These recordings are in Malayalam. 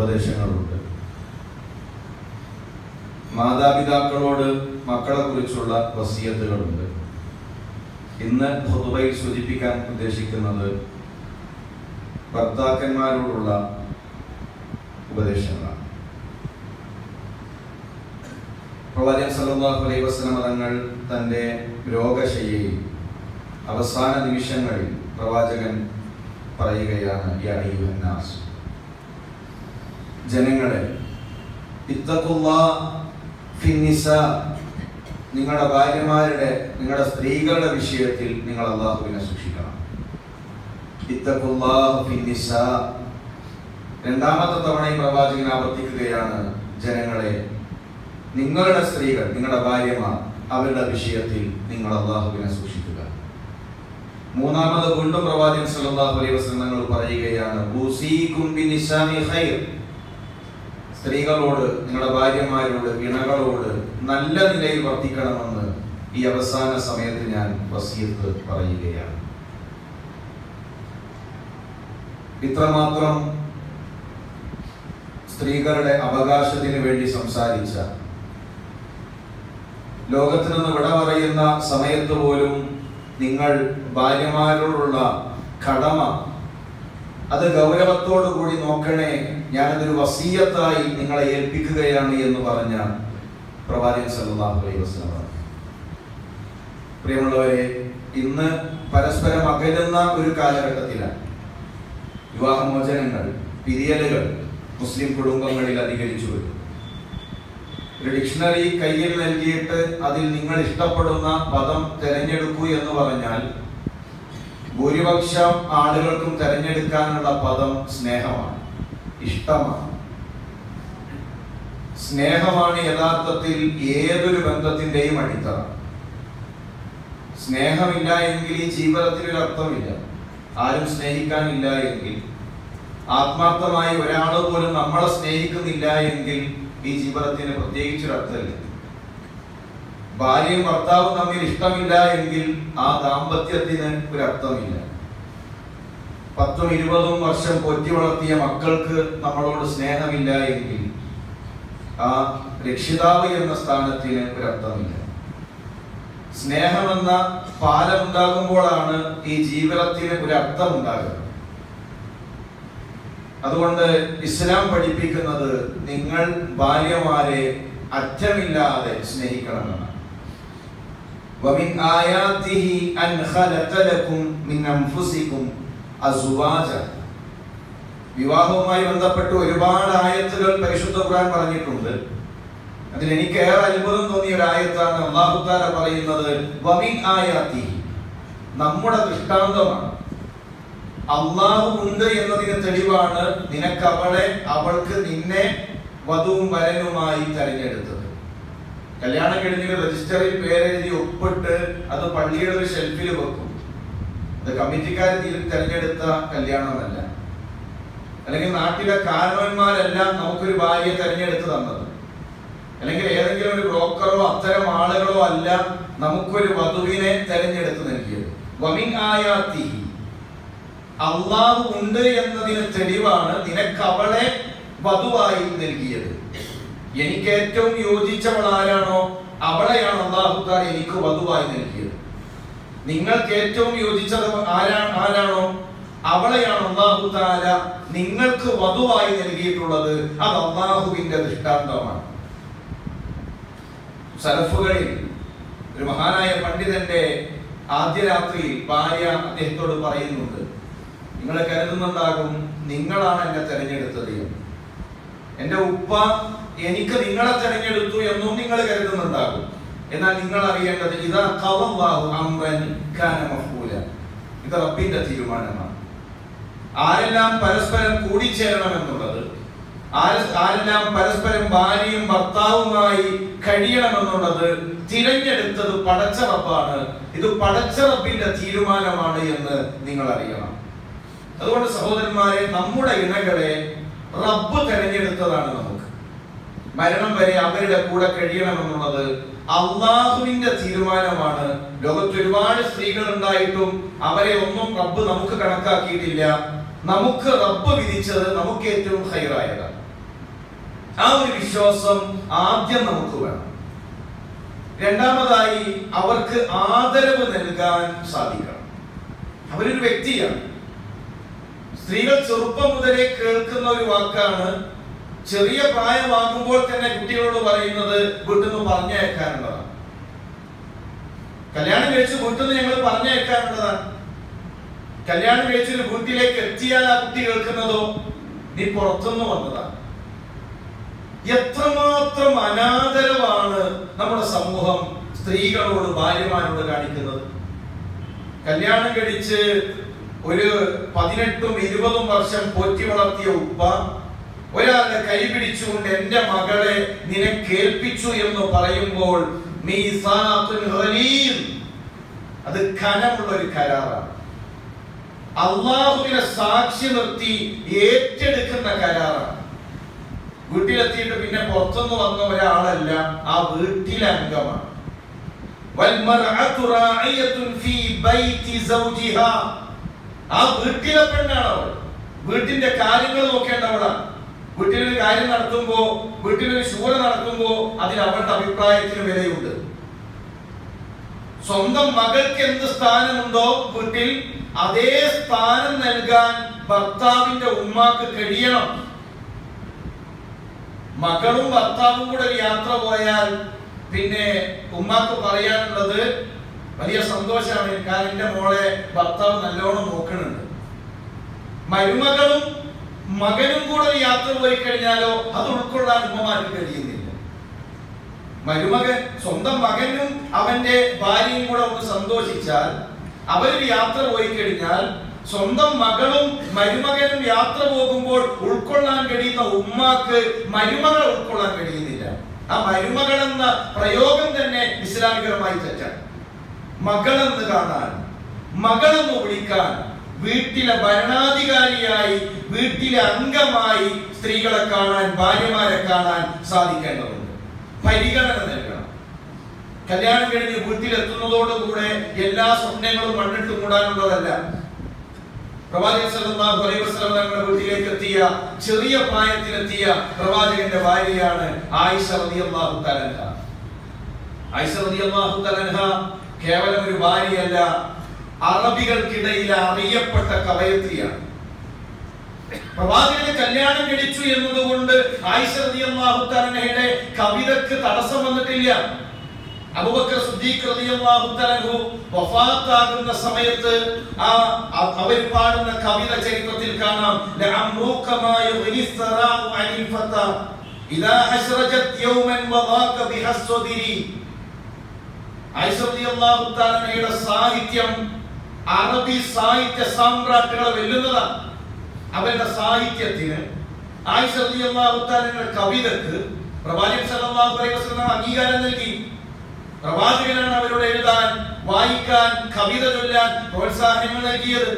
ഉപദേശങ്ങളുണ്ട്. മാതാപിതാക്കളോട് മക്കളെ കുറിച്ചുള്ള വസീയത്തുകളുണ്ട്. ഇന്ന് ഹുതുബയിൽ സൂചിപ്പിക്കാൻ ഉദ്ദേശിക്കുന്നത് ഭർത്താക്കന്മാരോടുള്ള ഉപദേശങ്ങളാണ്. പ്രവാചകൻ സല്ലല്ലാഹു അലൈഹി വസല്ലം തങ്ങൾ തന്റെ രോഗശയ്യയിൽ അവസാന നിമിഷങ്ങളിൽ പ്രവാചകൻ പറയുകയാണ് യാ അയ്യുഹന്നാസ്. ജനങ്ങളെ. ഫിന്നിസാ. നിങ്ങളുടെ ഭാര്യമാരുടെ നിങ്ങളുടെ സ്ത്രീകളുടെ വിഷയത്തിൽ നിങ്ങൾ അള്ളാഹുവിനെ സൂക്ഷിക്കണം. ഫിന്നിസാ. രണ്ടാമത്തെ തവണയും പ്രവാചകൻ ആവർത്തിക്കുകയാണ് ജനങ്ങളെ നിങ്ങളുടെ സ്ത്രീകൾ നിങ്ങളുടെ ഭാര്യമാർ അവരുടെ വിഷയത്തിൽ നിങ്ങൾ അള്ളാഹുവിനെ സൂക്ഷിക്കുക. മൂന്നാമത് വീണ്ടും പ്രവാചകൻ സല്ലല്ലാഹു അലൈഹി വസല്ലം പറയുകയാണ്. സ്ത്രീകളോട് നിങ്ങളുടെ ഭാര്യമാരോട് ഇണകളോട് നല്ല നിലയിൽ വർത്തിക്കണമെന്ന് ഈ അവസാന സമയത്ത് ഞാൻ വസീത്ത് പറയുകയാണ്. ഇത്രമാത്രം സ്ത്രീകളുടെ അവകാശത്തിന് വേണ്ടി സംസാരിച്ച ലോകത്തിൽ നിന്ന് വിട പറയുന്ന സമയത്ത് പോലും നിങ്ങൾ ഭാര്യമാരോടുള്ള കടമ അത് ഗൗരവത്തോടു കൂടി നോക്കണേ ഞാനതൊരു വസീയത്തായി നിങ്ങളെ ഏൽപ്പിക്കുകയാണ് എന്ന് പറഞ്ഞ പ്രവാചകൻ സല്ലല്ലാഹു അലൈഹി വസല്ലം പ്രിയമുള്ളവരെ ഇന്ന് പരസ്പരം അകലുന്ന ഒരു കാലഘട്ടത്തിലാണ്. വിവാഹമോചനങ്ങൾ പിരിയലുകൾ മുസ്ലിം കുടുംബങ്ങളിൽ അധികരിച്ചു വരും ഒരു ഡിക്ഷണറി കയ്യിൽ നൽകിയിട്ട് അതിൽ നിങ്ങൾ ഇഷ്ടപ്പെടുന്ന പദം തിരഞ്ഞെടുക്കൂ എന്ന് പറഞ്ഞാൽ ഭൂരിപക്ഷം ആളുകൾക്കും തിരഞ്ഞെടുക്കാനുള്ള പദം സ്നേഹമാണ്. ഇഷ്ടമാണ്. സ്നേഹമാണ് യഥാർത്ഥത്തിൽ ഏതൊരു ബന്ധത്തിന്റെയും അടിത്തറ. സ്നേഹമില്ല എങ്കിൽ ഈ ജീവിതത്തിൽ ഒരു അർത്ഥമില്ല. ആരും സ്നേഹിക്കാനില്ല എങ്കിൽ. ആത്മാർത്ഥമായി ഒരാൾ പോലും നമ്മളെ സ്നേഹിക്കുന്നില്ല എങ്കിൽ ഈ ജീവിതത്തിന് പ്രത്യേകിച്ചൊരു അർത്ഥമില്ല ഭാര്യയും ഭർത്താവും തമ്മിൽ ഇഷ്ടമില്ല എങ്കിൽ ആ ദാമ്പത്യത്തിന് ഒരു അർത്ഥമില്ല പത്തും ഇരുപതും വർഷം പൊറ്റി വളർത്തിയ മക്കൾക്ക് നമ്മളോട് സ്നേഹമില്ല എങ്കിൽ ആ രക്ഷിതാവ് എന്ന സ്ഥാനത്തിന് ഒരു അർത്ഥമില്ല സ്നേഹമെന്ന പാലമുണ്ടാകുമ്പോഴാണ് ഈ ജീവിതത്തിന് ഒരു അർത്ഥം ഉണ്ടാകുന്നത് അതുകൊണ്ട് ഇസ്ലാം പഠിപ്പിക്കുന്നത് നിങ്ങൾ ഭാര്യമാരെ അറ്റമില്ലാതെ സ്നേഹിക്കണമെന്നാണ്. ومن آياته أن خلق لكم من أنفسكم أزواجا വിവാഹവുമായി ബന്ധപ്പെട്ട് ഒരുപാട് ആയത്തുകൾ പരിശുദ്ധ ഖുർആൻ പറഞ്ഞിട്ടുണ്ട് അതിൽ എനിക്ക് ഏറെ അത്ഭുതം തോന്നിയ ഒരു ആയത്താണ് അള്ളാഹുത്താല പറയുന്നത് വമിൻ ആയാത്തി നമ്മുടെ ദൃഷ്ടാന്തമാണ് അള്ളാഹു ഉണ്ട് എന്നതിന് തെളിവാണ് നിനക്ക് അവളെ അവൾക്ക് നിന്നെ വധുവും വരനുമായി തെരഞ്ഞെടുത്തത് കല്യാണം കഴിഞ്ഞിട്ട് രജിസ്റ്ററിൽ പേരെഴുതി ഒപ്പിട്ട് അത് പള്ളിയുടെ ഒരു ഷെൽഫിൽ വെക്കും. അത് കമ്മിറ്റിക്കാർ തെരഞ്ഞെടുത്ത കല്യാണമല്ല. അല്ലെങ്കിൽ നാട്ടിലെ കാരണവന്മാരെല്ലാം നമുക്കൊരു ഭാര്യയെ തെരഞ്ഞെടുത്ത് തന്നത്. അല്ലെങ്കിൽ ഏതെങ്കിലും ഒരു ബ്രോക്കറോ അത്തരം ആളുകളോ അല്ല നമുക്കൊരു വധുവിനെ തെരഞ്ഞെടുത്ത് നൽകിയത്. വമിങ്ങായാത്തി അള്ളാഹു ഉണ്ട് എന്നതിന് തെളിവാണ് നിനക്ക് അവളെ വധുവായി നൽകിയത്. എനിക്ക് ഏറ്റവും യോജിച്ചവൾ ആരാണോ അവളെയാണ് അള്ളാഹുത്താൻ എനിക്ക് വധുവായി നൽകിയത്. നിങ്ങൾക്ക് ഏറ്റവും യോജിച്ചത് ആരാ ആരാണോ അവളെയാണ് അള്ളാഹു താല നിങ്ങൾക്ക് വധുവായി നൽകിയിട്ടുള്ളത്. അത് അള്ളാഹുവിന്റെ ദൃഷ്ടാന്തമാണ്. സലഫുകളിൽ ഒരു മഹാനായ പണ്ഡിതന്റെ ആദ്യ രാത്രി ഭാര്യ അദ്ദേഹത്തോട് പറയുന്നുണ്ട് നിങ്ങളെ കരുതുന്നുണ്ടാകും നിങ്ങളാണ് എന്നെ തെരഞ്ഞെടുത്തത് എന്റെ ഉപ്പ എനിക്ക് നിങ്ങളെ തെരഞ്ഞെടുത്തു എന്നും നിങ്ങൾ കരുതുന്നുണ്ടാകും. എന്നാൽ നിങ്ങൾ അറിയേണ്ടത് ഇതാ കവം അംറൻ കാന മഫ്ഊല ഇത് റബ്ബിന്റെ തീരുമാനമാണ്. ആരെല്ലാം പരസ്പരം കൂടിച്ചേരണം എന്നുള്ളത് ആരെല്ലാം പരസ്പരം ഭാര്യയും ഭർത്താവുമായി കഴിയണമെന്നുള്ളത് തിരഞ്ഞെടുത്തത് പടച്ച റബ്ബാണ്. ഇത് പടച്ച റബ്ബിന്റെ തീരുമാനമാണ് എന്ന് നിങ്ങൾ അറിയണം. അതുകൊണ്ട് സഹോദരന്മാരെ നമ്മുടെ ഇണകളെ റബ്ബ് തിരഞ്ഞെടുത്തതാണ് നമുക്ക് മരണം വരെ അവരുടെ കൂടെ കഴിയണമെന്നുള്ളത് അള്ളാഹുവിന്റെ തീരുമാനമാണ്. ലോകത്ത് ഒരുപാട് സ്ത്രീകൾ ഉണ്ടായിട്ടും അവരെ ഒന്നും റബ്ബ് നമുക്ക് കണക്കാക്കിയിട്ടില്ല. നമുക്ക് റബ്ബ് വിധിച്ചത് നമുക്ക് ഏറ്റവും ഹൈറായതാണ്. ആ ഒരു വിശ്വാസം ആദ്യം നമുക്ക് വേണം. രണ്ടാമതായി അവർക്ക് ആദരവ് നൽകാൻ സാധിക്കണം. അവരൊരു വ്യക്തിയാണ്. സ്ത്രീകൾ ചെറുപ്പം മുതലേ കേൾക്കുന്ന ഒരു വാക്കാണ് ചെറിയ പ്രായമാകുമ്പോൾ തന്നെ കുട്ടികളോട് പറയുന്നത് വീട്ടിൽ നിന്ന് പറഞ്ഞയക്കാനുള്ളതാണ്. കല്യാണം കഴിച്ച് വീട്ടിൽ നിന്ന് ഞങ്ങൾ പറഞ്ഞയക്കാനുള്ളതാണ്. കല്യാണം കഴിച്ചൊരു വീട്ടിലേക്ക് എത്തിയാൽ ആ കുട്ടി കേൾക്കുന്നതോ നീ പുറത്തുനിന്ന് വന്നതാണ്. എത്രമാത്രം അനാദരവാണ് നമ്മുടെ സമൂഹം സ്ത്രീകളോട് ഭാര്യമാരോട് കാണിക്കുന്നത്. കല്യാണം കഴിച്ച് ഒരു പതിനെട്ടും ഇരുപതും വർഷം പോറ്റി വളർത്തിയ ഉപ്പ ഒരാളുടെ കൈപിടിച്ചുകൊണ്ട് എന്റെ മകളെ നിനക്കേൽപ്പിച്ചു എന്ന് പറയുമ്പോൾ. അത് കനമുള്ള ഒരു കരാറാണ്. അള്ളാഹുവിനെ സാക്ഷി നിർത്തി ഏറ്റെടുക്കുന്ന കരാറാണ്. വീട്ടിലെത്തിയിട്ട് പിന്നെ പുറത്തുനിന്ന് വന്ന ഒരാളല്ല ആ വീട്ടിലെ അംഗമാണ്. ആ വീട്ടിലെ പെണ്ണാണ് അവൾ വീട്ടിന്റെ കാര്യങ്ങൾ നോക്കേണ്ടവളാണ്. വീട്ടിലൊരു കാര്യം നടത്തുമ്പോ വീട്ടിലൊരു ശൂര നടത്തുമ്പോ അതിന് അവളുടെ അഭിപ്രായത്തിന് വിലയുണ്ട്. സ്വന്തം മകൾക്ക് എന്ത് സ്ഥാനമുണ്ടോ വീട്ടിൽ അതേ സ്ഥാനം നൽകാൻ ഭർത്താവിന്റെ ഉമ്മാക്ക് കഴിയണം. മകളും ഭർത്താവും കൂടെ യാത്ര പോയാൽ പിന്നെ ഉമ്മാക്ക് പറയാനുള്ളത് വലിയ സന്തോഷമാണ്. കാരണം എന്റെ മോളെ ഭർത്താവ് നല്ലോണം നോക്കുന്നുണ്ട്. മരുമകളും മകനും കൂടെ യാത്ര പോയി കഴിഞ്ഞാലോ അത് ഉൾക്കൊള്ളാൻ ഉമ്മമാർക്ക് കഴിയുന്നില്ല. മരുമകൻ സ്വന്തം മകനും അവന്റെ ഭാര്യയും കൂടെ ഒന്ന് സന്തോഷിച്ചാൽ അവരൊരു യാത്ര പോയി കഴിഞ്ഞാൽ സ്വന്തം മകളും മരുമകനും യാത്ര പോകുമ്പോൾ ഉൾക്കൊള്ളാൻ കഴിയുന്ന ഉമ്മാക്ക് മരുമകളെ ഉൾക്കൊള്ളാൻ കഴിയുന്നില്ല. ആ മരുമകൾ എന്ന പ്രയോഗം തന്നെ ഇസ്ലാമികരമായി തെറ്റാണ്. മകളെന്ന് കാണാൻ മകളെന്ന് വിളിക്കാൻ വീട്ടിലെ ഭരണാധികാരിയായി വീട്ടിലെ അംഗമായി സ്ത്രീകളെ കാണാൻ ഭാര്യമാരെ കാണാൻ സാധിക്കേണ്ടതുണ്ട്. പരിഗണന നൽകണം. കല്യാണം കഴിഞ്ഞ് വീട്ടിലെത്തുന്നതോടുകൂടെ എല്ലാ സ്വപ്നങ്ങളും മണ്ണിട്ട് മൂടാനുള്ളതല്ല. തങ്ങളുടെ വീട്ടിലേക്ക് എത്തിയ ചെറിയ പ്രായത്തിലെത്തിയ പ്രവാചകന്റെ ഭാര്യയാണ് ആയിഷ റളിയല്ലാഹു തആല ആയിഷ റളിയല്ലാഹു കേവലം ഒരു ഭാര്യയല്ല അറബികൾക്കിടയിൽ അറിയപ്പെട്ട കവയത്രിയാണ്. പ്രവാചകന്റെ കല്യാണം കഴിച്ചു എന്നതുകൊണ്ട് ആയിഷ റളിയല്ലാഹു തആലയുടെ കവിതക്ക് തടസ്സം വന്നിട്ടില്ല. അബൂബക്കർ സിദ്ദീഖ് റളിയല്ലാഹു വഫാത്താകുന്ന സമയത്ത് ആ അവർ പാടുന്ന കവിത ചരിത്രത്തിൽ കാണാം. അശ്റജത് യൗമൻ വദാക ബിഹസ്വദിരി ആയിഷ റളിയല്ലാഹു തആലയുടെ സാഹിത്യം അറബി സാഹിത്യ സാമ്രാട്ടുകളെ വെല്ലുന്നതാണ്. അവരുടെ സാഹിത്യത്തിന് ആയിഷ റളിയല്ലാഹു തആലയുടെ കവിതക്ക് പ്രവാചകൻ സല്ലല്ലാഹു അലൈഹി വസല്ലം അംഗീകാരം നൽകി. പ്രവാചകനാണ് അവരോട് എഴുതാൻ വായിക്കാൻ കവിത ചൊല്ലാൻ പ്രോത്സാഹനങ്ങൾ നൽകിയത്.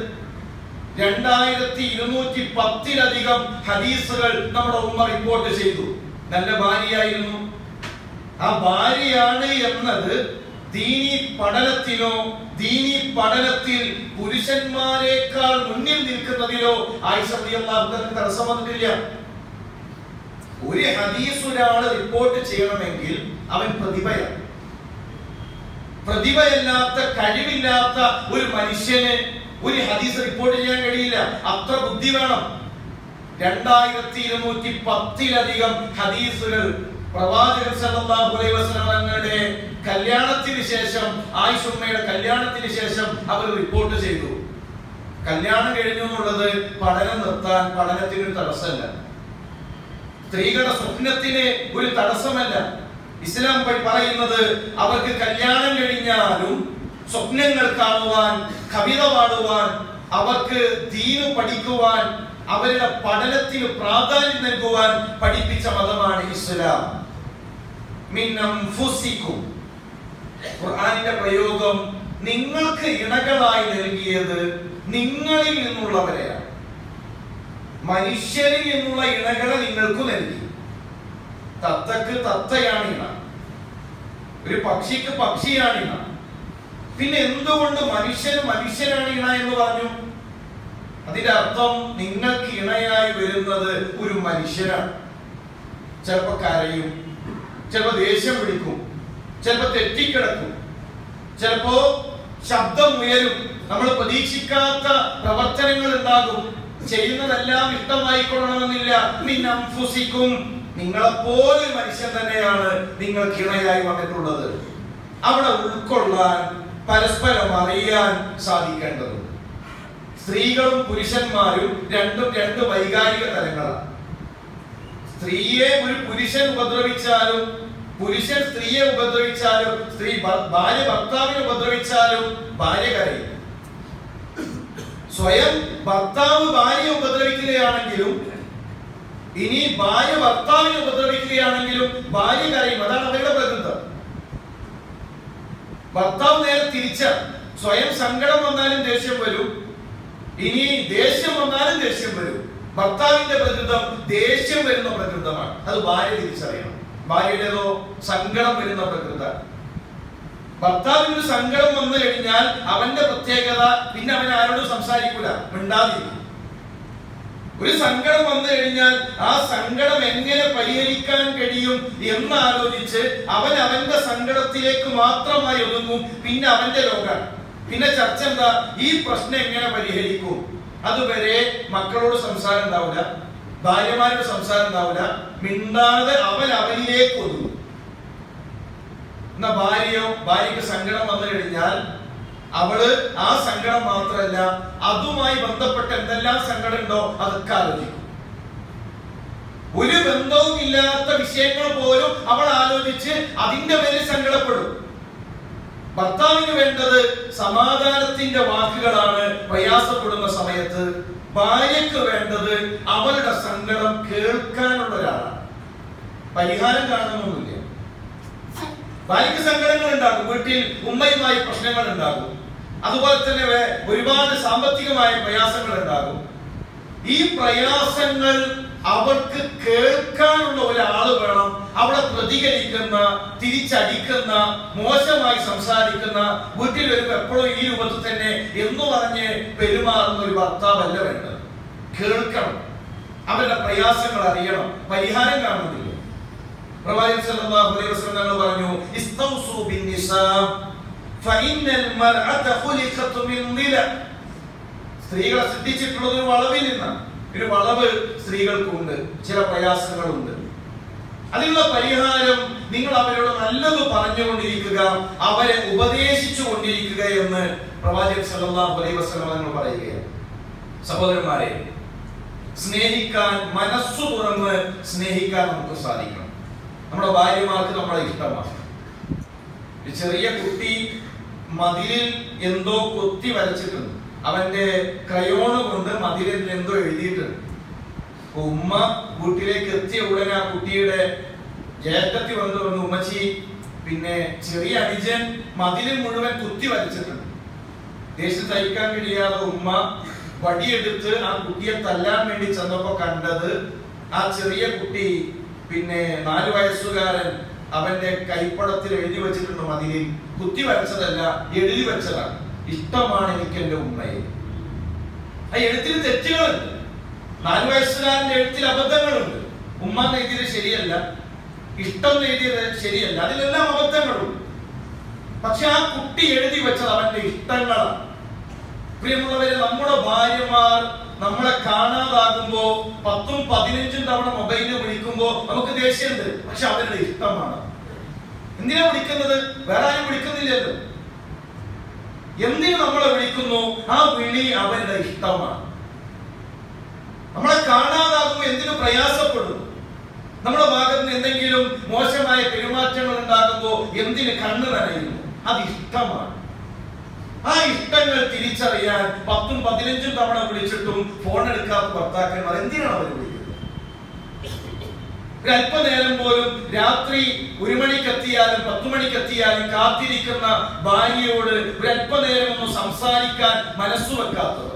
രണ്ടായിരത്തി ഇരുന്നൂറ്റി പത്തിലധികം ഹദീസുകൾ നമ്മുടെ ഉമ്മ റിപ്പോർട്ട് ചെയ്തു. നല്ല ഭാര്യയായിരുന്നു. ആ ഭാര്യയാണ് എന്നത് ദീനി പഠനത്തിലോ ദീനി പഠനത്തിൽ പുരുഷന്മാരെക്കാൾ മുന്നിൽ നിൽക്കുന്നതിലോ ആയിഷ റളിയല്ലാഹു തആല തടസ്സം വന്നിട്ടില്ല. ഒരു ഹദീസ് ഒരാൾ റിപ്പോർട്ട് ചെയ്യണമെങ്കിൽ അവൻ പ്രതിഭയാണ്. പ്രതിഭയല്ലാത്ത കഴിവില്ലാത്ത ഒരു മനുഷ്യന് ഒരു ഹദീസ് റിപ്പോർട്ട് ചെയ്യാൻ കഴിയില്ല. അത്ര ബുദ്ധി വേണം. രണ്ടായിരത്തി ഇരുന്നൂറ്റി പത്തിലധികം ഹദീസുകൾ പ്രവാചകൻ സല്ലല്ലാഹു അലൈഹി വസല്ലം കല്യാണത്തിന് ശേഷം ആയിഷുമ്മയുടെ കല്യാണത്തിന് ശേഷം അവർ റിപ്പോർട്ട് ചെയ്തു. കല്യാണം കഴിഞ്ഞു എന്നുള്ളത് പഠനം നിർത്താൻ പഠനത്തിന് ഒരു തടസ്സമല്ല. സ്ത്രീകളുടെ സ്വപ്നത്തിന് ഒരു തടസ്സമല്ല. ഇസ്ലാം പറയുന്നത് അവർക്ക് കല്യാണം കഴിഞ്ഞാലും സ്വപ്നങ്ങൾ കാണുവാൻ കവിത പാടുവാൻ അവർക്ക് ദീനു പഠിക്കുവാൻ അവരുടെ പഠനത്തിന് പ്രാധാന്യം നൽകുവാൻ പഠിപ്പിച്ച മതമാണ് ഇസ്ലാം. മിൻ അൻഫുസിക്കും ഖുർആനിന്റെ പ്രയോഗം നിങ്ങൾക്ക് ഇണകളായി നൽകിയത് നിങ്ങളിൽ നിന്നുള്ളവരെയാണ്. മനുഷ്യരിൽ നിന്നുള്ള ഇണകളെ നിങ്ങൾക്ക് നൽകി. തത്തക്ക് തത്തയാണ് ഇണ. ഒരു പക്ഷിക്ക് പക്ഷിയാണ് ഇണ. പിന്നെ എന്തുകൊണ്ട് മനുഷ്യന് മനുഷ്യനാണ് ഇണ എന്ന് പറഞ്ഞു? അതിന്റെ അർത്ഥം നിങ്ങൾക്ക് ഇണയായി വരുന്നത് ഒരു മനുഷ്യനാണ്. ചിലപ്പോ കരയും ചിലപ്പോ ദേഷ്യം പിടിക്കും. ചിലപ്പോ തെറ്റിക്കിടക്കും. ചിലപ്പോ ശബ്ദം ഉയരും. നമ്മൾ പ്രതീക്ഷിക്കാത്ത പ്രവർത്തനങ്ങൾ ഉണ്ടാകും. ചെയ്യുന്നതെല്ലാം ഇഷ്ടമായിക്കൊള്ളണമെന്നില്ല. നിന്നംഫുസിക്കും നിങ്ങളെപ്പോലെ മനുഷ്യൻ തന്നെയാണ് നിങ്ങൾ കിണയായി വന്നിട്ടുള്ളത്. അവിടെ ഉൾക്കൊള്ളാൻ പരസ്പരം അറിയാൻ സാധിക്കേണ്ടതുണ്ട്. സ്ത്രീകളും പുരുഷന്മാരും രണ്ടും രണ്ട് വൈകാരിക തലങ്ങളാണ്. സ്ത്രീയെ ഒരു പുരുഷൻ ഉപദ്രവിച്ചാലും പുരുഷൻ സ്ത്രീയെ ഉപദ്രവിച്ചാലും സ്ത്രീ ഭാര്യ ഭർത്താവിനെ ഉപദ്രവിച്ചാലും ഭാര്യ കരയും. സ്വയം ഭർത്താവ് ഭാര്യയെ ഉപദ്രവിക്കുകയാണെങ്കിലും ഇനി ഭാര്യ ഭർത്താവിനെ ഉപദ്രവിക്കുകയാണെങ്കിലും ഭാര്യ കരയും. അതാണ് അവരുടെ പ്രകൃതം. ഭർത്താവ് നേരെ തിരിച്ച സ്വയം സങ്കടം വന്നാലും ദേഷ്യം വരും. ഇനി ദേഷ്യം വന്നാലും ദേഷ്യം വരും. ഭർത്താവിന്റെ പ്രകൃതം ദേഷ്യം വരുന്ന പ്രകൃതമാണ്. അത് ഭാര്യ തിരിച്ചറിയണം. ഭാര്യയുടേതോ സങ്കടം വരുന്ന പ്രകൃത ഭർത്താവിന് സങ്കടം വന്നു കഴിഞ്ഞാൽ അവന്റെ പ്രത്യേകത പിന്നെ അവൻ ആരോടും സംസാരിക്കൂല മിണ്ടാതിരിക്കും. ഒരു സങ്കടം വന്നു കഴിഞ്ഞാൽ ആ സങ്കടം എങ്ങനെ പരിഹരിക്കാൻ കഴിയും എന്ന് ആലോചിച്ച് അവൻ അവന്റെ സങ്കടത്തിലേക്ക് മാത്രമായി ഒതുങ്ങും പിന്നെ അവന്റെ ലോകം പിന്നെ ചർച്ച എന്താ? ഈ പ്രശ്നം എങ്ങനെ പരിഹരിക്കും? അതുവരെ മക്കളോട് സംസാരം ഉണ്ടാവില്ല ഭാര്യമാരുടെ സംസാരം ഉണ്ടാവില്ല. മിണ്ടാതെ അവൻ അവനിലേക്ക് ഒതുങ്ങും. എന്നാ ഭാര്യയോ ഭാര്യക്ക് സങ്കടം വന്നു കഴിഞ്ഞാൽ അവൾ ആ സങ്കടം മാത്രമല്ല അതുമായി ബന്ധപ്പെട്ട എന്തെല്ലാം സങ്കടം ഉണ്ടോ അതൊക്കെ ആലോചിക്കും. ഒരു ബന്ധവും ഇല്ലാത്ത വിഷയങ്ങൾ പോലും അവൾ ആലോചിച്ച് അതിന്റെ പേരിൽ സങ്കടപ്പെടും. ഭർത്താവിന് വേണ്ടത് സമാധാനത്തിന്റെ വാക്കുകളാണ് പ്രയാസപ്പെടുന്ന സമയത്ത് ഭാര്യക്ക് വേണ്ടത് അവളുടെ സങ്കടം കേൾക്കാനുള്ള ഒരാളാണ്. പരിഹാരം കാണുന്നൊന്നുമില്ല. ഭാര്യക്ക് സങ്കടങ്ങൾ ഉണ്ടാകും. വീട്ടിൽ ഉമ്മയുമായി പ്രശ്നങ്ങൾ ഉണ്ടാകും. അതുപോലെ തന്നെ ഒരുപാട് സാമ്പത്തികമായ പ്രയാസങ്ങൾ ഉണ്ടാകും. ഈ പ്രയാസങ്ങൾ അവർക്ക് കേൾക്കാനുള്ള ഒരാൾ വേണം. അവിടെ പ്രതികരിക്കുന്ന തിരിച്ചടിക്കുന്ന മോശമായി സംസാരിക്കുന്ന വീട്ടിൽ വരുമ്പോ എപ്പോഴും ഈ രൂപത്തിൽ തന്നെ എന്ന് പറഞ്ഞ് പെരുമാറുന്ന ഒരു ഭർത്താവല്ല വേണ്ടത്. കേൾക്കണം. അവരുടെ പ്രയാസങ്ങൾ അറിയണം. പരിഹാരം കാണുന്നില്ല. പ്രവാചകൻ പറഞ്ഞു ഫഇന്നൽ മർഅത മിൻ സ്ത്രീകളെ ശ്രദ്ധിച്ചിട്ടുള്ളത് ഒരു വളവിൽ നിന്നാണ്. ഒരു വളവ് സ്ത്രീകൾക്കുണ്ട് ചില പ്രയാസങ്ങളുണ്ട്. അതിനുള്ള പരിഹാരം നിങ്ങൾ അവരോട് നല്ലത് പറഞ്ഞുകൊണ്ടിരിക്കുക അവരെ ഉപദേശിച്ചു കൊണ്ടിരിക്കുക എന്ന് പ്രവാചകൻ സല്ലല്ലാഹു അലൈഹി വസല്ലം പറയുകയാണ്. സഹോദരന്മാരെ സ്നേഹിക്കാൻ മനസ്സു തുറന്ന് സ്നേഹിക്കാൻ നമുക്ക് സാധിക്കണം. നമ്മുടെ ഭാര്യമാർക്ക് നമ്മളെ ഇഷ്ടമാണ്. ചെറിയ കുട്ടി മതിലിൽ എന്തോ കൊത്തി വരച്ചിട്ടുണ്ട്. അവന്റെ ക്രയോണ് കൊണ്ട് മതിലിൽ എന്തോ എഴുതിയിട്ടുണ്ട്. ഉമ്മ വീട്ടിലേക്ക് എത്തിയ ഉടനെ ആ കുട്ടിയുടെ ജ്യേഷ്ഠത്തി വന്നു പറഞ്ഞു ഉമ്മച്ചി പിന്നെ ചെറിയ അനുജൻ മതിലിൽ മുഴുവൻ കുത്തി വരച്ചിട്ടുണ്ട് ദേഷ്യം തയ്ക്കാൻ കഴിയാതെ ഉമ്മ വടിയെടുത്ത് ആ കുട്ടിയെ തല്ലാൻ വേണ്ടി ചെന്നപ്പോ കണ്ടത് ആ ചെറിയ കുട്ടി പിന്നെ നാല് വയസ്സുകാരൻ അവന്റെ കൈപ്പടത്തിൽ എഴുതി വെച്ചിട്ടുണ്ട് മതിലിൽ. കുത്തി വരച്ചതല്ല എഴുതി വെച്ചതാണ്. ഇഷ്ടമാണ് എനിക്ക് എന്റെ ഉമ്മയെ. ആ എഴുത്തിൽ തെറ്റുകളുണ്ട്. നാല് വയസ്സുകാരന്റെ എഴുത്തിൽ അബദ്ധങ്ങളുണ്ട്. ഉമ്മ എഴുതിയത് ശരിയല്ല. ഇഷ്ടം എഴുതിയത് ശരിയല്ല. അതിലെല്ലാം അബദ്ധങ്ങളുണ്ട്. പക്ഷെ ആ കുട്ടി എഴുതി വെച്ചത് അവന്റെ ഇഷ്ടങ്ങളാണ്. പ്രിയമുള്ളവരെ നമ്മുടെ ഭാര്യമാർ നമ്മളെ കാണാതാകുമ്പോ പത്തും പതിനഞ്ചും തവണ മൊബൈലിൽ വിളിക്കുമ്പോ നമുക്ക് ദേഷ്യമുണ്ട്. പക്ഷെ അവരുടെ ഇഷ്ടമാണ്. എന്തിനാ വിളിക്കുന്നത്? വേറെ ആരും വിളിക്കുന്നില്ലല്ലോ. എന്തിനു നമ്മളെ വിളിക്കുന്നു? ആ വിളി അവരുടെ ഇഷ്ടമാണ്. നമ്മളെ കാണാതാകുമ്പോൾ എന്തിനു പ്രയാസപ്പെടും നമ്മുടെ ഭാഗത്ത് നിന്ന് എന്തെങ്കിലും മോശമായ പെരുമാറ്റങ്ങൾ ഉണ്ടാകുമ്പോൾ എന്തിന് കണ്ണു നനയുന്നു? അത് ഇഷ്ടമാണ്. ആ ഇഷ്ടങ്ങൾ തിരിച്ചറിയാൻ പത്തും പതിനഞ്ചും തവണ വിളിച്ചിട്ടും ഫോൺ എടുക്കാത്ത ഭർത്താക്കന്മാർ എന്തിനാണ് അവർ വിളിക്കുന്നത്? ഒരു അല്പനേരം പോലും രാത്രി ഒരു മണിക്കെത്തിയാലും പത്തു മണിക്കെത്തിയാലും കാത്തിരിക്കുന്ന ഭാര്യയോട് ഒരു അല്പനേരം ഒന്ന് സംസാരിക്കാൻ മനസ്സു വെക്കാത്തത്.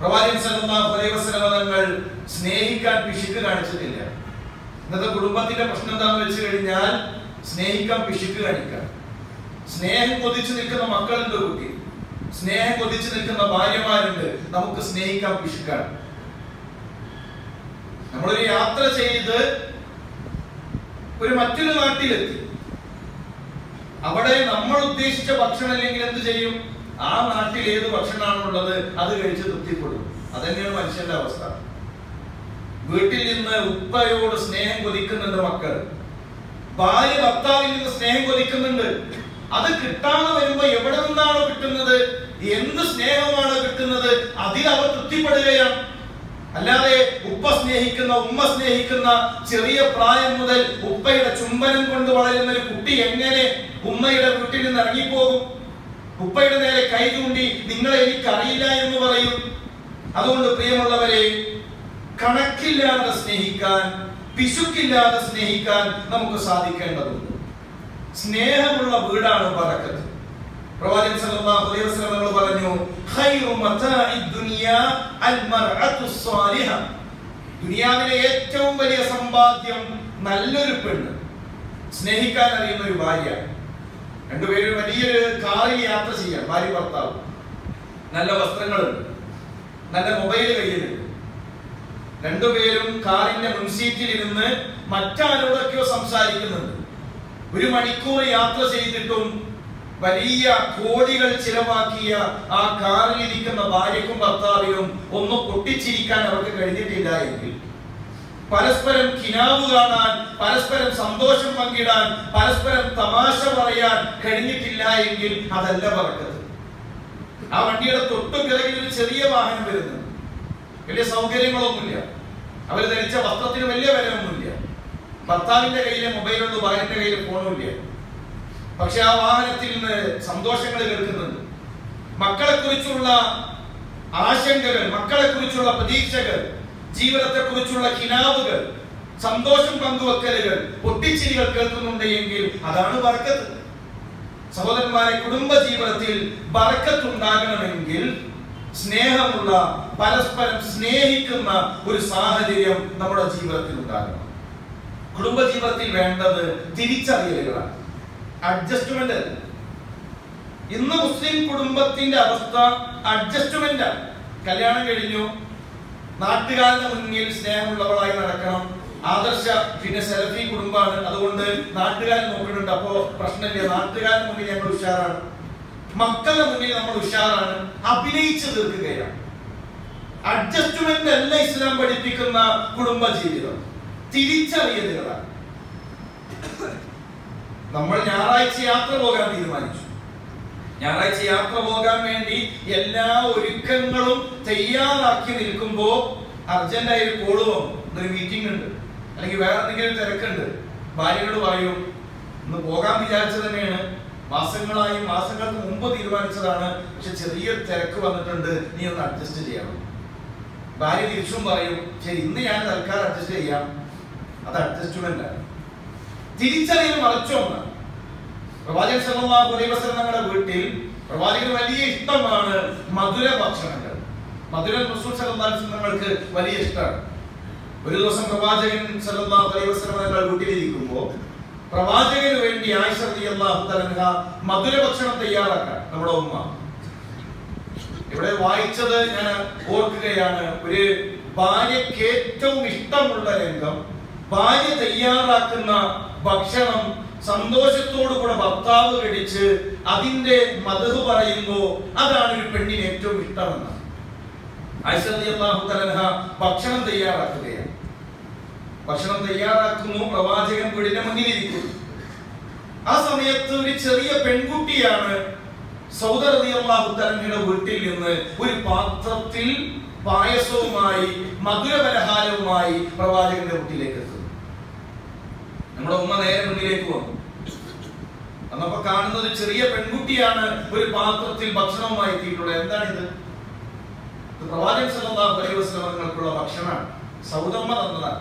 പ്രവാചകൻ തങ്ങൾ സ്നേഹിക്കാൻ പിശുക്ക് കാണിച്ചിട്ടില്ല. ഇന്നത്തെ കുടുംബത്തിന്റെ പ്രശ്നം എന്താണെന്ന് വെച്ച് കഴിഞ്ഞാൽ സ്നേഹിക്കാൻ പിശുക്ക് കാണിക്കാം. സ്നേഹം കൊതിച്ചു നിൽക്കുന്ന മക്കളുണ്ട് കുട്ടി. സ്നേഹം കൊതിച്ചു നിൽക്കുന്ന ഭാര്യമാരുണ്ട്. നമുക്ക് സ്നേഹിക്കാൻ പിശുക്കാണ്. നമ്മളൊരു യാത്ര ചെയ്ത് ഒരു മറ്റൊരു നാട്ടിലെത്തി. അവിടെ നമ്മൾ ഉദ്ദേശിച്ച ഭക്ഷണം അല്ലെങ്കിൽ എന്ത് ചെയ്യും? ആ നാട്ടിൽ ഏത് ഭക്ഷണമാണുള്ളത് അത് കഴിച്ച് തൃപ്തിപ്പെടും. അതന്നെയാണ് മനുഷ്യന്റെ അവസ്ഥ. വീട്ടിൽ നിന്ന് ഉപ്പയോട് സ്നേഹം കൊതിക്കുന്നുണ്ട് മക്കൾ ഭാര്യ ഭർത്താവിൽ നിന്ന് സ്നേഹം കൊതിക്കുന്നുണ്ട്. അത് കിട്ടാതെ വരുമ്പോ എവിടെ നിന്നാണോ കിട്ടുന്നത്? എന്ത് സ്നേഹമാണോ കിട്ടുന്നത്? അതിൽ അവർ തൃപ്തിപ്പെടുകയാണ്. അല്ലാതെ ഉപ്പ സ്നേഹിക്കുന്ന ഉമ്മ സ്നേഹിക്കുന്ന ചെറിയ പ്രായം മുതൽ ഉപ്പയുടെ ചുംബനം കൊണ്ട് വളരുന്ന ഒരു കുട്ടി എങ്ങനെ ഉമ്മയുടെ വീട്ടിൽ നിന്ന് ഇറങ്ങിപ്പോകും? ഉപ്പയുടെ നേരെ കൈ ചൂണ്ടി നിങ്ങളെ എനിക്കറിയില്ല എന്ന് പറയും. അതുകൊണ്ട് പ്രിയമുള്ളവരെ കണക്കില്ലാതെ സ്നേഹിക്കാൻ പിശുക്കില്ലാതെ സ്നേഹിക്കാൻ നമുക്ക് സാധിക്കേണ്ടതുണ്ട്. സ്നേഹമുള്ള വീടാണ് ബറക്കത്ത് പ്രവാചകൻ സല്ലല്ലാഹു അലൈഹി വസല്ലം നമ്മൾ പറഞ്ഞു ഖൈറു മതാഇ ദുനിയാ അൽ മർഅത്തു സ്വാലിഹ ദുനിയാവിലെ ഏറ്റവും വലിയ സമ്പാദ്യം നല്ലൊരു പെണ്ണ് സ്നേഹിക്കാൻ അറിയുന്ന ഒരു ഭാര്യ. രണ്ടുപേരും വലിയൊരു കാറിൽ യാത്ര ചെയ്യാം ഭാര്യ ഭർത്താവ്. നല്ല വസ്ത്രങ്ങളുണ്ട് നല്ല മൊബൈൽ കയ്യിലുണ്ട്. രണ്ടുപേരും കാറിന്റെ മുൻസീറ്റിൽ ഇരുന്ന് മറ്റാരോടൊക്കെയോ സംസാരിക്കുന്നുണ്ട്. ഒരു മണിക്കൂർ യാത്ര ചെയ്തിട്ടും വലിയ കോടികൾ ചിലവാക്കിയ ആ കാറിൽ ഇരിക്കുന്ന ഭാര്യക്കും ഭർത്താവിനും ഒന്ന് പൊട്ടിച്ചിരിക്കാൻ അവർക്ക് കഴിഞ്ഞിട്ടില്ല എങ്കിൽ പരസ്പരം കിനാവ് കാണാൻ പരസ്പരം സന്തോഷം പങ്കിടാൻ പരസ്പരം തമാശ പറയാൻ കഴിഞ്ഞിട്ടില്ല എങ്കിൽ അതല്ല പറക്കത് ആ വണ്ടിയുടെ തൊട്ടു പിറകിൽ ഒരു ചെറിയ വാഹനം വരുന്നു. വലിയ സൗകര്യങ്ങളൊന്നുമില്ല. അവർ ധരിച്ച വസ്ത്രത്തിന് വലിയ വിലയൊന്നുമില്ല. ഭർത്താവിന്റെ കയ്യിലെ മൊബൈലുണ്ട് ഭാര്യന്റെ കയ്യിൽ ഫോണുമില്ല. പക്ഷെ ആ വാഹനത്തിൽ നിന്ന് സന്തോഷങ്ങൾ കേൾക്കുന്നുണ്ട്. മക്കളെ കുറിച്ചുള്ള ആശങ്കകൾ മക്കളെ കുറിച്ചുള്ള പ്രതീക്ഷകൾ ജീവിതത്തെ കുറിച്ചുള്ള കിനാവുകൾ സന്തോഷം പങ്കുവെക്കലുകൾ പൊട്ടിച്ചിരികൾ കേൾക്കുന്നുണ്ട് എങ്കിൽ അതാണ് ബർക്കത്ത് സഹോദരന്മാരെ കുടുംബ ജീവിതത്തിൽ ബർക്കത്ത് ഉണ്ടാകണമെങ്കിൽ സ്നേഹമുള്ള പരസ്പരം സ്നേഹിക്കുന്ന ഒരു സാഹചര്യം നമ്മുടെ ജീവിതത്തിൽ ഉണ്ടാകണം. കുടുംബ ജീവിതത്തിൽ വേണ്ടത് തിരിച്ചറിയലുകളാണ്. അഡ്ജസ്റ്റ്മെന്റ് ഇന്ന് മുസ്ലിം കുടുംബത്തിന്റെ അവസ്ഥ അഡ്ജസ്റ്റ്മെന്റ് കല്യാണം കഴിഞ്ഞു. നാട്ടുകാരുടെ മുന്നിൽ സ്നേഹമുള്ളവളായി നടക്കണം. ആദർശ പിന്നെ സെൽഫി കുടുംബമാണ്. അതുകൊണ്ട് നാട്ടുകാരൻ നോക്കുന്നുണ്ട് അപ്പോ പ്രശ്നമില്ല. നാട്ടുകാരുടെ മുന്നിൽ ഞങ്ങൾ ഉഷാറാണ്. മക്കളുടെ മുന്നിൽ നമ്മൾ ഉഷാറാണ്. അഭിനയിച്ചു തീർക്കുകയാണ്. അഡ്ജസ്റ്റ്മെന്റ് അല്ല ഇസ്ലാം പഠിപ്പിക്കുന്ന കുടുംബ ജീവിതം തിരിച്ചറിയലുകളാണ്. നമ്മൾ ഞായറാഴ്ച യാത്ര പോകാൻ തീരുമാനിച്ചു. ഞായറാഴ്ച യാത്ര പോകാൻ വേണ്ടി എല്ലാ ഒരുക്കങ്ങളും തയ്യാറാക്കി നിൽക്കുമ്പോ അർജന്റായി ഒരു കോൾ വന്നു. ഒരു മീറ്റിംഗ് ഉണ്ട്. അല്ലെങ്കിൽ വേറെ എന്തെങ്കിലും തിരക്കുണ്ട്. ഭാര്യയോട് പറയും ഇന്ന് പോകാൻ വിചാരിച്ചത് തന്നെയാണ്. മാസങ്ങളായി മാസങ്ങൾക്ക് മുമ്പ് തീരുമാനിച്ചതാണ്. പക്ഷെ ചെറിയ തിരക്ക് വന്നിട്ടുണ്ട്. നീ ഒന്ന് അഡ്ജസ്റ്റ് ചെയ്യണം. ഭാര്യ തിരിച്ചും പറയും ശരി ഇന്ന് ഞാൻ തൽക്കാലം അഡ്ജസ്റ്റ് ചെയ്യാം. അത് അഡ്ജസ്റ്റ്മെന്റ് ആണ്. തിരിച്ചറിയൽ മറച്ചൊന്ന് പ്രവാചകൻ സല്ലല്ലാഹു അലൈഹി തങ്ങളുടെ വീട്ടിൽ പ്രവാചകന് വലിയ ഇഷ്ടമാണ് മധുര ഭക്ഷണങ്ങൾ. മധുര റസൂൽ സല്ലല്ലാഹു അലൈഹി വസല്ലം വലിയ ഇഷ്ടമാണ്. ഒരു ദിവസം പ്രവാചകൻ സല്ലല്ലാഹു അലൈഹി വസല്ലം വീട്ടിലിരിക്കുമ്പോൾ പ്രവാചകന് വേണ്ടി ആയിഷ റളിയല്ലാഹു മധുര ഭക്ഷണം തയ്യാറാക്കാൻ നമ്മുടെ ഉമ്മ. ഇവിടെ വായിച്ചത് ഞാൻ ഓർക്കുകയാണ് ഒരു ഭാര്യക്ക് ഏറ്റവും ഇഷ്ടമുള്ള രംഗം ഭാര്യ തയ്യാറാക്കുന്ന ഭക്ഷണം സന്തോഷത്തോടു കൂടെ ഭർത്താവ് കഴിച്ച് അതിന്റെ മധു പറയുമ്പോ അതാണ് ഒരു പെണ്ണിന് ഏറ്റവും ഇഷ്ടമെന്ന്. ഐശ്വര്യാഹുതലഹ ഭക്ഷണം തയ്യാറാക്കുകയാണ്. ഭക്ഷണം തയ്യാറാക്കുന്നു പ്രവാചകൻ വീടിന്റെ മുന്നിലിരിക്കുന്നു. ആ സമയത്ത് ഒരു ചെറിയ പെൺകുട്ടിയാണ് സൗദറിയാഹുത്തലഹയുടെ വീട്ടിൽ നിന്ന് ഒരു പാത്രത്തിൽ പായസവുമായി മധുരപലഹാരവുമായി പ്രവാചകന്റെ വീട്ടിലേക്ക് എത്തുന്നു നമ്മുടെ ഉമ്മ നേരെ മുന്നിലേക്ക് വന്നു. അന്നപ്പോ കാണുന്നത് ചെറിയ പെൺകുട്ടിയാണ് ഒരു പാത്രത്തിൽ ഭക്ഷണവുമായി എന്താണിത് ഇത്? പ്രവാചകൻ സല്ലല്ലാഹു അലൈഹി വസല്ലമകൾക്കുള്ള ഭക്ഷണമാണ്. സൗദമ്മ തന്നതാണ്.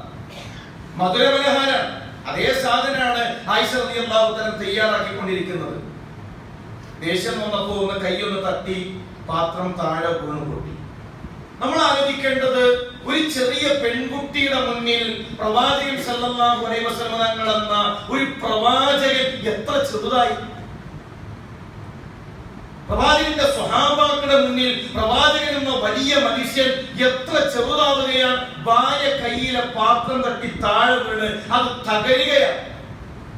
മധുരപലഹാരം അതേ സാധനമാണ് ആയിഷ റളിയല്ലാഹു തആല തയ്യാറാക്കിക്കൊണ്ടിരിക്കുന്നത്. ദേഷ്യം വന്നപ്പോ ഒന്ന് കൈയൊന്ന് തട്ടി പാത്രം താഴെ വീണു നമ്മൾ ആലോചിക്കേണ്ടത് ഒരു ചെറിയ പെൺകുട്ടിയുടെ മുന്നിൽ പ്രവാചകൻ സല്ലല്ലാഹു അലൈഹി തങ്ങൾ ഒരു പ്രവാചകൻ എത്ര ചെറുതായി. പ്രവാചകന്റെ സ്വഹാബാക്കളുടെ മുന്നിൽ പ്രവാചകൻ എന്ന വലിയ മനുഷ്യൻ എത്ര ചെറുതാവുകയാണ്. ഭാര്യ കയ്യിലെ പാത്രം തട്ടി താഴെ വീണ് അത് തകരുകയാണ്.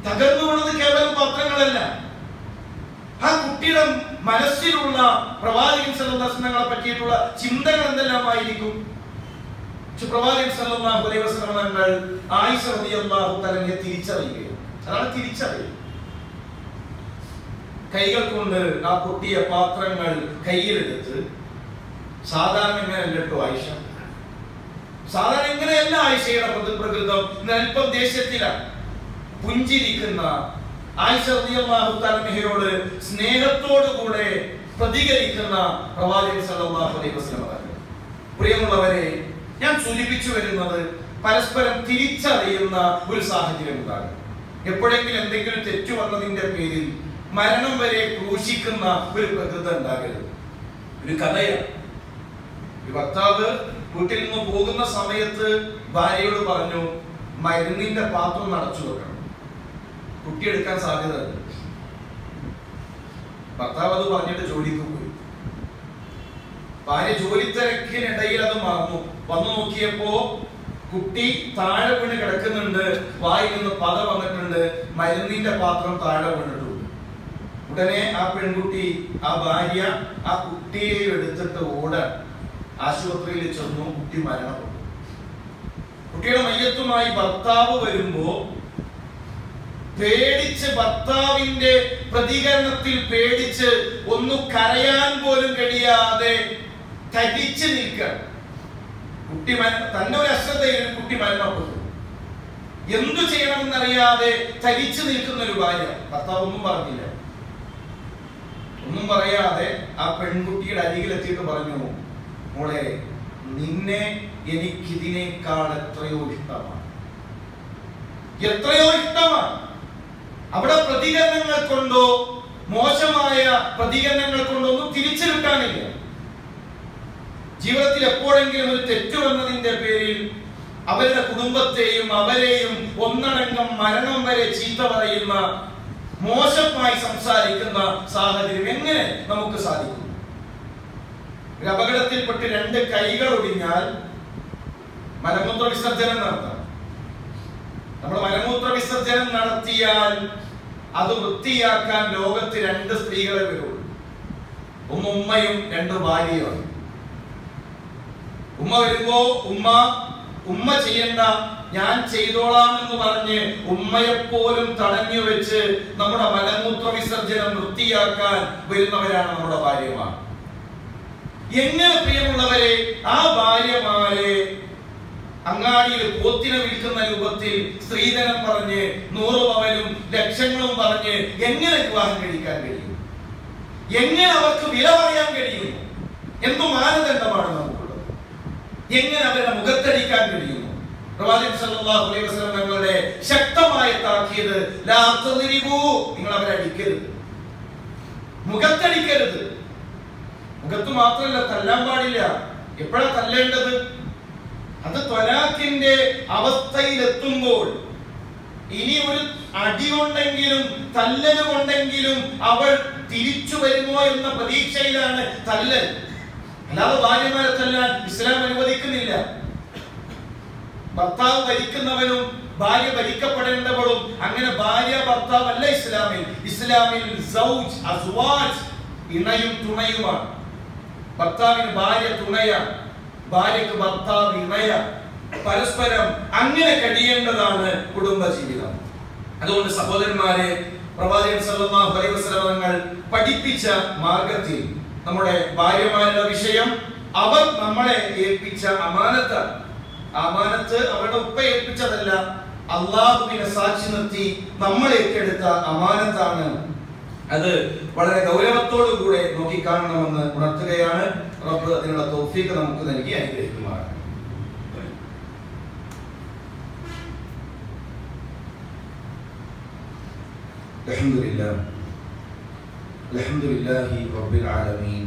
തകർന്നു വീണത് കേവലം പാത്രങ്ങളല്ല. ആ കുട്ടിയുടെ മനസ്സിലുള്ള പ്രവാചകൻ സല്ലാസ്ലങ്ങളെ പറ്റിയിട്ടുള്ള ചിന്തകൾ എന്തെല്ലാമായിരിക്കും? പ്രവാചകൻ സല്ലല്ലാഹു അലൈഹി വസല്ലം തങ്ങൾ ആയിഷ റളിയല്ലാഹു തആലയെ തിരിച്ചറിയുകയാണ്. അതാണ് തിരിച്ചറിയുക കൈകൾ കൊണ്ട് ആ പൊട്ടിയ പാത്രങ്ങൾ കയ്യിലെടുത്ത് സാധാരണ ഇങ്ങനെയല്ല ആയിഷ. സാധാരണ ഇങ്ങനെയല്ല ആയിഷയുടെ പ്രകൃതം. ഇന്ന് അല്പം ദേഷ്യത്തിലാണ്. പുഞ്ചിരിക്കുന്ന ആയിഷ സ്നേഹത്തോടുകൂടെ പ്രതികരിക്കുന്ന പ്രവാചകൻ സല്ലല്ലാഹു അലൈഹി വസല്ലം പ്രിയമുള്ളവരെ ഞാൻ സൂചിപ്പിച്ചു വരുന്നത് പരസ്പരം തിരിച്ചറിയുന്ന ഒരു സാഹചര്യം ഉണ്ടാകും. എപ്പോഴെങ്കിലും എന്തെങ്കിലും തെറ്റു വന്നതിന്റെ പേരിൽ മരണം വരെ ക്രൂശിക്കുന്ന ഒരു പ്രകൃതം ഉണ്ടാകരുത്. ഒരു കഥയാണ്. ഭർത്താവ് വീട്ടിൽ നിന്ന് പോകുന്ന സമയത്ത് ഭാര്യയോട് പറഞ്ഞു മരുന്നിന്റെ പാത്രം നടച്ചു വെക്കണം. കുട്ടി എടുക്കാൻ സാധ്യതയുണ്ട്. ഭർത്താവ് അത് പറഞ്ഞിട്ട് ജോലിക്ക് പോയി. ഭാര്യ ജോലി തിരക്കിനിടയിൽ അത് മറന്നു. വന്നു നോക്കിയപ്പോ കുട്ടി താഴെ വീണ് കിടക്കുന്നുണ്ട്. വായിൽ നിന്ന് പത വന്നിട്ടുണ്ട്. മരുന്നിന്റെ പാത്രം താഴെ വീണിട്ടുണ്ട് ഉടനെ ആ പെൺകുട്ടി ആ ഭാര്യ ആ കുട്ടിയെ എടുത്തിട്ട് ഓടാൻ ആശുപത്രിയിൽ ചെന്നു കുട്ടി മരണപ്പെട്ടു. കുട്ടിയുടെ മയ്യത്തുമായി ഭർത്താവ് വരുമ്പോ പേടിച്ച് ഭർത്താവിന്റെ പ്രതികരണത്തിൽ പേടിച്ച് ഒന്ന് കരയാൻ പോലും കഴിയാതെ തരിച്ചു നിൽക്കണം കുട്ടി തന്റെ ഒരു അശ്രദ്ധയിൽ ഒരു കുട്ടി മരണപ്പെട്ടു. എന്തു ചെയ്യണമെന്നറിയാതെ തരിച്ചു നിൽക്കുന്ന ഒരു ഭാര്യ. ഭർത്താവ് ഒന്നും പറഞ്ഞില്ല. ഒന്നും പറയാതെ ആ പെൺകുട്ടിയുടെ അരികിലെത്തിയിട്ട് പറഞ്ഞു മോളെ നിന്നെ എനിക്കിതിനേക്കാൾ എത്രയോ ഇഷ്ടമാണ്. എത്രയോ ഇഷ്ടമാണ്. അവിടെ പ്രതികരണങ്ങൾ കൊണ്ടോ മോശമായ പ്രതികരണങ്ങൾ കൊണ്ടോ ഒന്നും തിരിച്ചു കിട്ടാനില്ല ജീവിതത്തിൽ എപ്പോഴെങ്കിലും ഒരു തെറ്റ് വന്നതിന്റെ പേരിൽ അവരുടെ കുടുംബത്തെയും അവരെയും ഒന്നടങ്കം മരണം വരെ ചീത്ത പറയുന്ന മോശമായി സംസാരിക്കുന്ന സാഹചര്യം എങ്ങനെ നമുക്ക് സാധിക്കും? ഒരു അപകടത്തിൽപ്പെട്ട് രണ്ട് കൈകൾ ഒടിഞ്ഞാൽ മലമൂത്ര വിസർജനം നടത്താം. നമ്മൾ മലമൂത്ര വിസർജനം നടത്തിയാൽ അത് വൃത്തിയാക്കാൻ ലോകത്ത് രണ്ട് സ്ത്രീകളെ വരുള്ളൂ. ഉമ്മയും രണ്ട് ഭാര്യയും ഉമ്മ വരുമ്പോ ഉമ്മ ഉമ്മ ചെയ്യണ്ട ഞാൻ ചെയ്തോളാം എന്ന് പറഞ്ഞ് ഉമ്മയെപ്പോലും തടഞ്ഞു വെച്ച് നമ്മുടെ മലമൂത്ര വിസർജനം വൃത്തിയാക്കാൻ വരുന്നവരാണ് നമ്മുടെ ഭാര്യമാർ. എങ്ങനെ പ്രിയമുള്ളവരെ ആ ഭാര്യമാരെ അങ്ങാടിയിൽ പോത്തിനെ വിൽക്കുന്ന രൂപത്തിൽ സ്ത്രീധനം പറഞ്ഞ് നൂറ് പവനും ലക്ഷങ്ങളും പറഞ്ഞ് എങ്ങനെ വിവാഹം കഴിക്കാൻ കഴിയും? എങ്ങനെ അവർക്ക് വില പറയാൻ കഴിയും? എന്തു മാനദണ്ഡമാണ് നമുക്കുള്ളത്? എങ്ങനെ അവരുടെ മുഖത്തടിക്കാൻ കഴിയും? വസല്ലം ശക്തമായ താക്കിയത് നിങ്ങൾ അവരെ അടിക്കരുത്. മുഖത്തടിക്കരുത്. മുഖത്ത് മാത്രമല്ല തല്ലാൻ പാടില്ല. എപ്പോഴാ തല്ലേണ്ടത്? അത് ത്വലാഖിന്റെ അവസ്ഥയിലെത്തുമ്പോൾ ഇനി ഒരു അടി കൊണ്ടെങ്കിലും തല്ലല് കൊണ്ടെങ്കിലും അവൾ തിരിച്ചു വരുമോ എന്ന പ്രതീക്ഷയിലാണ് തല്ലൽ. അല്ലാതെ ഭാര്യമാരെ തല്ലാൻ ഇസ്ലാം അനുവദിക്കുന്നില്ല. ഭർത്താവ് ഭരിക്കുന്നവനും ഭാര്യ ഭരിക്കപ്പെടേണ്ടവളും അങ്ങനെ ഭാര്യ ഭർത്താവ് അല്ല ഇസ്ലാമിൽ. ഇസ്ലാമിൽ സൗജ് അസ്വാജ് ഇണയും തുണയുമാണ്. ഭർത്താവിന് ഭാര്യ തുണയാണ്. ഭാര്യക്ക് ഭർത്താവ് ഇണയ. പരസ്പരം അങ്ങനെ കഴിയേണ്ടതാണ് കുടുംബജീവിതം. അതുകൊണ്ട് സഹോദരന്മാരെ പ്രവാചകൻ സല്ലല്ലാഹു അലൈഹി വസല്ലം പഠിപ്പിച്ച മാർഗത്തിൽ നമ്മുടെ ഭാര്യമാരുടെ വിഷയം അവർ നമ്മളെ ഏൽപ്പിച്ച അമാനത്ത് അമാനത്ത് അവരുടെ ഉപ്പ ഏൽപ്പിച്ചതല്ല. അള്ളാഹുവിനെ സാക്ഷി നിർത്തി നമ്മൾ ഏറ്റെടുത്ത അമാനത്താണ് അത് വളരെ ഗൗരവത്തോടു കൂടെ നോക്കിക്കാണണമെന്ന് ഉണർത്തുകയാണ് റബ്ബ് അതിനുള്ള തൗഫീഖ് നമുക്ക് നൽകി അനുഗ്രഹിക്കുമാറാണ് الحمد لله الحمد لله رب العالمين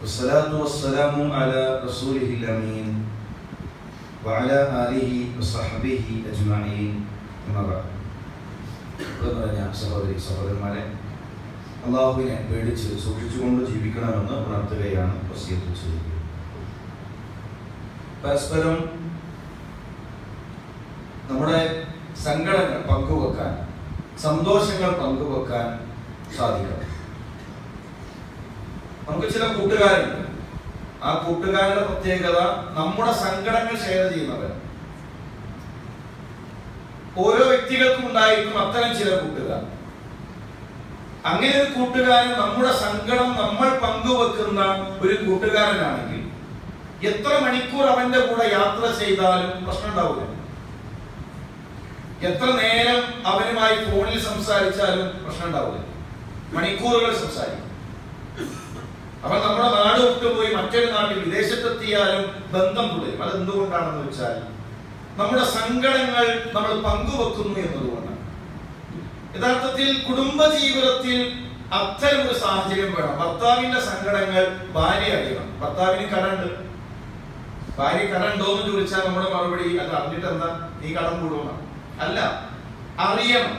والصلاة والسلام على رسوله الأمين وعلى آله وصحبه أجمعين أما بعد എന്ന് പറഞ്ഞ സഹോദരി സഹോദരന്മാരെ അള്ളാഹുവിനെ പേടിച്ച് സൂക്ഷിച്ചുകൊണ്ട് ജീവിക്കണമെന്ന് ഉണർത്തുകയാണ് പരസ്പരം നമ്മുടെ സങ്കടങ്ങൾ പങ്കുവെക്കാൻ സന്തോഷങ്ങൾ പങ്കുവെക്കാൻ സാധിക്കണം. നമുക്ക് ചില കൂട്ടുകാരുണ്ട്. ആ കൂട്ടുകാരുടെ പ്രത്യേകത നമ്മുടെ സങ്കടങ്ങൾ ഷെയർ ചെയ്യുന്നവർ ഓരോ വ്യക്തികൾക്കും ഉണ്ടായിരിക്കും അത്തരം ചില കൂട്ടുകാർ. അങ്ങനെ ഒരു കൂട്ടുകാരൻ നമ്മുടെ സങ്കടം നമ്മൾ പങ്കുവെക്കുന്ന ഒരു കൂട്ടുകാരനാണെങ്കിൽ എത്ര മണിക്കൂർ അവന്റെ കൂടെ യാത്ര ചെയ്താലും പ്രശ്നം ഉണ്ടാവില്ല. എത്ര നേരം അവനുമായി ഫോണിൽ സംസാരിച്ചാലും പ്രശ്നം ഉണ്ടാവില്ല. മണിക്കൂറുകൾ സംസാരിക്കും. അവൻ നമ്മുടെ നാട് വിട്ടുപോയി മറ്റൊരു നാട്ടിൽ വിദേശത്തെത്തിയാലും ബന്ധം തുടരും. അത് എന്തുകൊണ്ടാണെന്ന് വെച്ചാൽ നമ്മുടെ സങ്കടങ്ങൾ നമ്മൾ പങ്കുവെക്കുന്നു എന്നതുകൊണ്ടാണ്. യഥാർത്ഥത്തിൽ കുടുംബ ജീവിതത്തിൽ അത്തരം ഒരു സാഹചര്യം വേണം. ഭർത്താവിന്റെ സങ്കടങ്ങൾ ഭാര്യ അറിയണം. ഭർത്താവിന് കടണ്ട് ഭാര്യ കടണ്ടോ എന്ന് ചോദിച്ചാൽ നമ്മുടെ മറുപടി അത് അറിഞ്ഞിട്ട് എന്താ നീ കടം കൂടുന്ന അല്ല അറിയണം.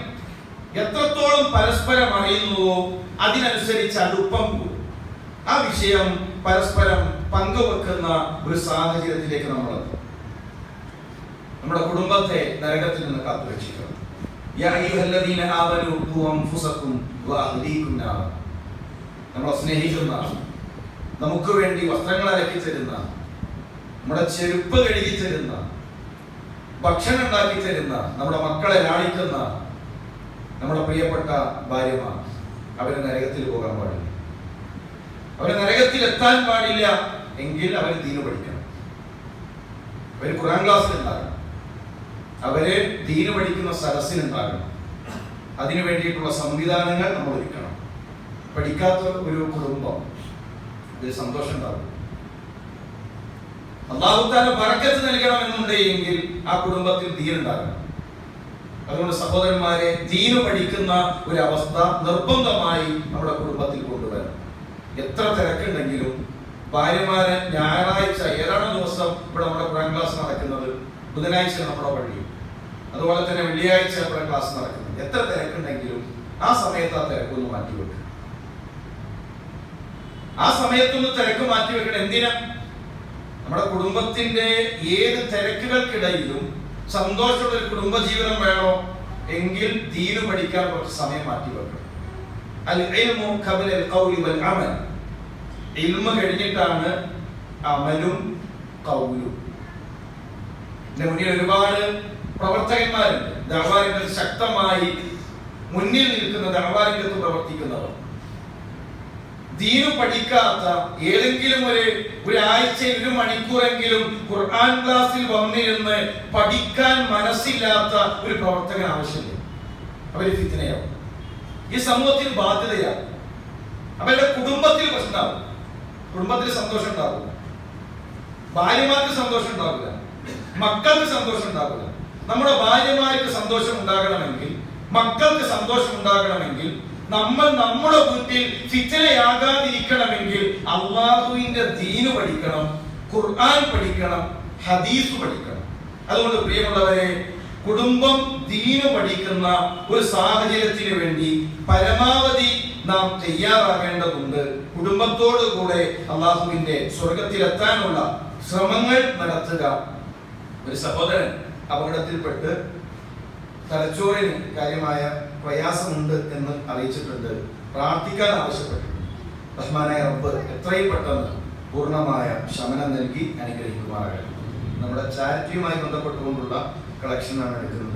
എത്രത്തോളം പരസ്പരം അറിയുന്നുവോ അതിനനുസരിച്ച് അടുപ്പം കൂടും. ആ വിഷയം പരസ്പരം പങ്കുവെക്കുന്ന ഒരു സാഹചര്യത്തിലേക്ക് നമ്മൾ നമ്മുടെ കുടുംബത്തെ നരകത്തിൽ നിന്ന് കാത്തുരക്ഷിക്കണം. നമ്മളെ സ്നേഹിക്കുന്ന നമുക്ക് വേണ്ടി വസ്ത്രങ്ങൾ അലക്കി തരുന്ന നമ്മുടെ ചെരുപ്പ് കഴുകി തരുന്ന ഭക്ഷണം ഉണ്ടാക്കി തരുന്ന നമ്മുടെ മക്കളെ ലാളിക്കുന്ന നമ്മുടെ പ്രിയപ്പെട്ട ഭാര്യമാർ അവർ നരകത്തിൽ പോകാൻ പാടില്ല. അവർ നരകത്തിൽ എത്താൻ പാടില്ല എങ്കിൽ അവർ ദീന പഠിക്കണം. അവർ ഖുറാൻ ക്ലാസ്സിൽ ഉണ്ടാകണം അവർ ദീന പഠിക്കുന്ന സരസിനുണ്ടാകണം അതിനു വേണ്ടിയിട്ടുള്ള സംവിധാനങ്ങൾ നമ്മൾ ഒരുക്കണം. പഠിക്കാത്ത ഒരു കുടുംബം ഒരു സന്തോഷം ഉണ്ടാകും. അള്ളാഹുത്താല പറക്കത്ത് നൽകണമെന്നുണ്ടെങ്കിൽ ആ കുടുംബത്തിൽ ദീൻ ഉണ്ടാകണം. അതുകൊണ്ട് സഹോദരന്മാരെ ദീന് പഠിക്കുന്ന ഒരു അവസ്ഥ നിർബന്ധമായി നമ്മുടെ കുടുംബത്തിൽ കൊണ്ടുവരണം. എത്ര തിരക്കുണ്ടെങ്കിലും ഭാര്യമാരെ ഞായറാഴ്ച ഏതാണ് ദിവസം ഇവിടെ നമ്മുടെ ക്ലാസ് നടക്കുന്നത് ബുധനാഴ്ച നമ്മുടെ പള്ളി അതുപോലെ തന്നെ വെള്ളിയാഴ്ച ഇവിടെ ക്ലാസ് നടക്കുന്നത് എത്ര തിരക്കുണ്ടെങ്കിലും ആ സമയത്ത് ആ തിരക്കൊന്ന് മാറ്റിവെക്കുക ആ സമയത്തൊന്ന് തിരക്ക് മാറ്റിവെക്കണം എന്തിനാ? നമ്മുടെ കുടുംബത്തിന്റെ ഏത് തിരക്കുകൾക്കിടയിലും സന്തോഷമുള്ള ഒരു കുടുംബജീവിതം വേണോ? എങ്കിൽ ദീന് പഠിക്കാൻ കുറച്ച് സമയം അമൽ. ഇൽമ കഴിഞ്ഞിട്ടാണ് അമലും കൗലും ഇതിന്റെ മുന്നിൽ ഒരുപാട് പ്രവർത്തകന്മാരുണ്ട്. ദർവാരംഗത്ത് ശക്തമായി മുന്നിൽ നിൽക്കുന്ന ദർവാരംഗത്ത് പ്രവർത്തിക്കുന്നവർ. ദീനു പഠിക്കാത്ത ഏതെങ്കിലും ഒരു ഒരാഴ്ചയിൽ ഒരു മണിക്കൂറെങ്കിലും ഖുർആൻ ക്ലാസ്സിൽ വന്നിരുന്ന് പഠിക്കാൻ മനസ്സില്ലാത്ത ഒരു പ്രവർത്തകൻ ആവശ്യമില്ല. അവർ ഫിത്തിനയാവും ഈ സമൂഹത്തിൽ ബാധ്യതയാവും അവരുടെ കുടുംബത്തിൽ പ്രശ്നമാവും കുടുംബത്തിൽ സന്തോഷം ഉണ്ടാവില്ല ഭാര്യമാർക്ക് സന്തോഷം ഉണ്ടാവില്ല. മക്കൾക്ക് സന്തോഷം ഉണ്ടാവില്ല. നമ്മുടെ ഭാര്യമാർക്ക് സന്തോഷം ഉണ്ടാകണമെങ്കിൽ മക്കൾക്ക് സന്തോഷം ഉണ്ടാകണമെങ്കിൽ നമ്മൾ നമ്മുടെ വീട്ടിൽ ഫിത്തനയാകാതിരിക്കണമെങ്കിൽ അള്ളാഹുവിന്റെ ദീന് പഠിക്കണം ഖുർആൻ പഠിക്കണം ഹദീസ് പഠിക്കണം. അതുകൊണ്ട് പ്രിയമുള്ളവരെ കുടുംബം ദീന് പഠിക്കുന്ന ഒരു സാഹചര്യത്തിന് വേണ്ടി പരമാവധി നാം തയ്യാറാകേണ്ടതുണ്ട്. കുടുംബത്തോടു കൂടെ അള്ളാഹുവിന്റെ സ്വർഗത്തിലെത്താനുള്ള ശ്രമങ്ങൾ നടത്തുക. ഒരു സഹോദരൻ അപകടത്തിൽപ്പെട്ട് തലച്ചോറിന് കാര്യമായ പ്രയാസമുണ്ട് എന്ന് അറിയിച്ചിട്ടുണ്ട്. പ്രാർത്ഥിക്കാൻ ആവശ്യപ്പെട്ടിട്ടുണ്ട്. റഹ്മാനായ റബ്ബ് എത്രയും പെട്ടെന്ന് പൂർണമായ ശമനം നൽകി അനുഗ്രഹിക്കുമാറാകട്ടെ. നമ്മുടെ ചാരിറ്റിയുമായി ബന്ധപ്പെട്ടുകൊണ്ടുള്ള കളക്ഷനാണ് എടുക്കുന്നത്.